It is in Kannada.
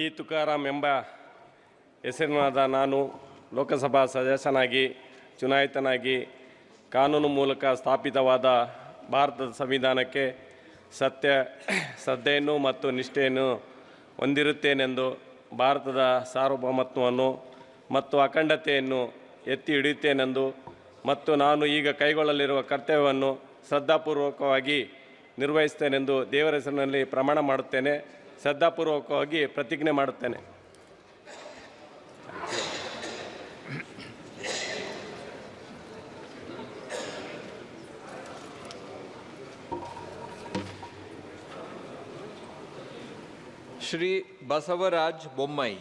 ಈ ತುಕಾರಾಮ್ ಎಂಬ ಹೆಸರಿನಾದ ನಾನು ಲೋಕಸಭಾ ಸದಸ್ಯನಾಗಿ, ಚುನಾಯಿತನಾಗಿ, ಕಾನೂನು ಮೂಲಕ ಸ್ಥಾಪಿತವಾದ ಭಾರತದ ಸಂವಿಧಾನಕ್ಕೆ ಸತ್ಯ, ಶ್ರದ್ಧೆಯನ್ನು ಮತ್ತು ನಿಷ್ಠೆಯನ್ನು ಹೊಂದಿರುತ್ತೇನೆಂದು ಭಾರತದ ಸಾರ್ವಭೌಮತ್ವವನ್ನು ಮತ್ತು ಅಖಂಡತೆಯನ್ನು ಎತ್ತಿ ಹಿಡಿಯುತ್ತೇನೆಂದು ಮತ್ತು ನಾನು ಈಗ ಕೈಗೊಳ್ಳಲಿರುವ ಕರ್ತವ್ಯವನ್ನು ಶ್ರದ್ಧಾಪೂರ್ವಕವಾಗಿ ನಿರ್ವಹಿಸ್ತೇನೆಂದು ದೇವರ ಹೆಸರಿನಲ್ಲಿ ಪ್ರಮಾಣ ಮಾಡುತ್ತೇನೆ. ಶ್ರದ್ಧಾಪೂರ್ವಕವಾಗಿ ಪ್ರತಿಜ್ಞೆ ಮಾಡುತ್ತೇನೆ. ಶ್ರೀ ಬಸವರಾಜ್ ಬೊಮ್ಮಾಯಿ.